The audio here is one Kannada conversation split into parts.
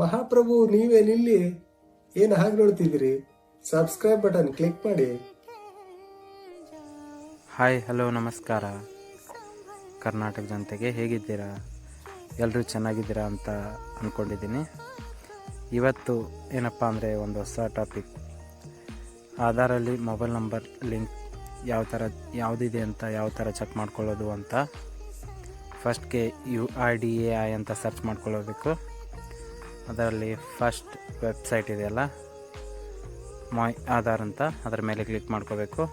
ಮಹಾಪ್ರಭು ನೀವೇನಿಲ್ಲಿ ಏನು ಹಾಗೆ ನೋಡ್ತಿದ್ದೀರಿ ಸಬ್ಸ್ಕ್ರೈಬ್ ಬಟನ್ ಕ್ಲಿಕ್ ಮಾಡಿ. ಹಾಯ್ ಹಲೋ ನಮಸ್ಕಾರ. ಕರ್ನಾಟಕ ಜನತೆಗೆ ಹೇಗಿದ್ದೀರಾ? ಎಲ್ಲರೂ ಚೆನ್ನಾಗಿದ್ದೀರಾ ಅಂತ ಅಂದ್ಕೊಂಡಿದ್ದೀನಿ ಇವತ್ತು ಏನಪ್ಪ ಅಂದರೆ ಒಂದು ಹೊಸ ಟಾಪಿಕ್ ಆಧಾರಲ್ಲಿ ಮೊಬೈಲ್ ನಂಬರ್ ಲಿಂಕ್ ಯಾವ ಥರ ಯಾವುದಿದೆ ಅಂತ, ಯಾವ ಥರ ಚೆಕ್ ಮಾಡ್ಕೊಳ್ಳೋದು ಅಂತ. ಫಸ್ಟ್ಗೆ U R D A I ಅಂತ ಸರ್ಚ್ ಮಾಡ್ಕೊಳ್ಳೋಬೇಕು ಅದರಲ್ಲಿ ಫಸ್ಟ್ ವೆಬ್ಸೈಟ್ ಇದೆಯಲ್ಲ? ಮಾಯ್ ಆಧಾರ್ ಅಂತ. ಅದರ ಮೇಲೆ ಕ್ಲಿಕ್ ಮಾಡ್ಕೋಬೇಕು.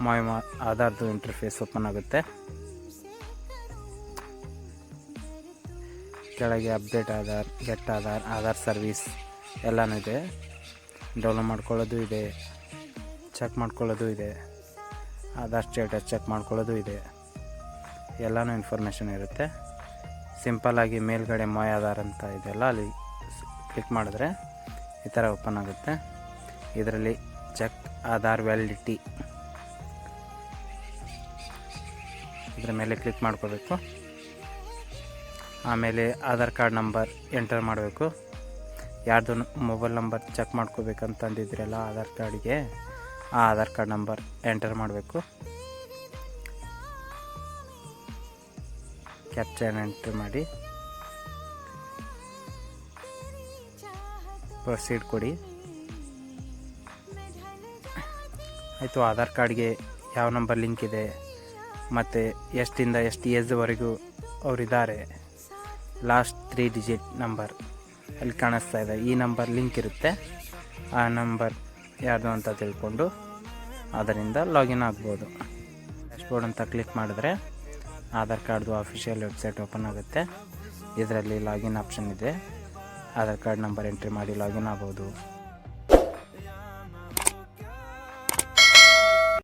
ಮಾಯ್ ಮಾ ಆಧಾರ್ದು ಇಂಟರ್ಫೇಸ್ ಓಪನ್ ಆಗುತ್ತೆ. ಕೆಳಗೆ update Aadhaar get Aadhaar Aadhaar service ಎಲ್ಲನೂ ಇದೆ. ಡೌನ್ಲೋಡ್ ಮಾಡ್ಕೊಳ್ಳೋದು ಇದೆ. ಚೆಕ್ ಮಾಡ್ಕೊಳ್ಳೋದು ಇದೆ. ಆಧಾರ್ ಸ್ಟೇಟಸ್ ಚೆಕ್ ಮಾಡ್ಕೊಳ್ಳೋದು ಇದೆ. ಎಲ್ಲನೂ ಇನ್ಫಾರ್ಮೇಷನ್ ಇರುತ್ತೆ. ಸಿಂಪಲ್ಲಾಗಿ ಮೇಲ್ಗಡೆ ಮೈ ಆಧಾರ್ ಅಂತ ಇದೆಯಲ್ಲ, ಅಲ್ಲಿ ಕ್ಲಿಕ್ ಮಾಡಿದ್ರೆ ಈ ಥರ ಓಪನ್ ಆಗುತ್ತೆ. ಇದರಲ್ಲಿ ಚೆಕ್ ಆಧಾರ್ ವ್ಯಾಲಿಡಿಟಿ. ಇದರ ಮೇಲೆ ಕ್ಲಿಕ್ ಮಾಡ್ಕೋಬೇಕು. ಆಮೇಲೆ ಆಧಾರ್ ಕಾರ್ಡ್ ನಂಬರ್ ಎಂಟರ್ ಮಾಡಬೇಕು. ಯಾರ್ದು ಮೊಬೈಲ್ ನಂಬರ್ ಚೆಕ್ ಮಾಡ್ಕೋಬೇಕಂತಂದಿದ್ರಲ್ಲ ಆಧಾರ್ ಕಾರ್ಡಿಗೆ ಆ ಆಧಾರ್ ಕಾರ್ಡ್ ನಂಬರ್ ಎಂಟರ್ ಮಾಡಬೇಕು. ಕ್ಯಾಪ್ಚರ್ ಎಂಟ್ರಿ ಮಾಡಿ. ಪ್ರೊಸೀಡ್ ಕೊಡಿ. ಆಯಿತು, ಆಧಾರ್ ಕಾರ್ಡ್ಗೆ ಯಾವ ನಂಬರ್ ಲಿಂಕ್ ಇದೆ, ಮತ್ತು ಎಷ್ಟಿಂದ ಎಷ್ಟು ಏಜ್ವರೆಗೂ ಅವರಿದ್ದಾರೆ. ಲಾಸ್ಟ್ ತ್ರೀ ಡಿಜಿಟ್ ನಂಬರ್ ಅಲ್ಲಿ ಕಾಣಿಸ್ತಾ ಇದೆ. ಈ ನಂಬರ್ ಲಿಂಕ್ ಇರುತ್ತೆ. ಆ ನಂಬರ್ ಯಾವುದು ಅಂತ ತಿಳ್ಕೊಂಡು ಅದರಿಂದ ಲಾಗಿನ್ ಆಗ್ಬೋದು. ಡ್ಯಾಶ್ಬೋರ್ಡ್ ಅಂತ ಕ್ಲಿಕ್ ಮಾಡಿದ್ರೆ ಆಧಾರ್ ಕಾರ್ಡ್ದು ಅಫಿಷಿಯಲ್ ವೆಬ್ಸೈಟ್ ಓಪನ್ ಆಗುತ್ತೆ. ಇದರಲ್ಲಿ ಲಾಗಿನ್ ಆಪ್ಷನ್ ಇದೆ. ಆಧಾರ್ ಕಾರ್ಡ್ ನಂಬರ್ ಎಂಟ್ರಿ ಮಾಡಿ ಲಾಗಿನ್ ಆಗ್ಬೋದು.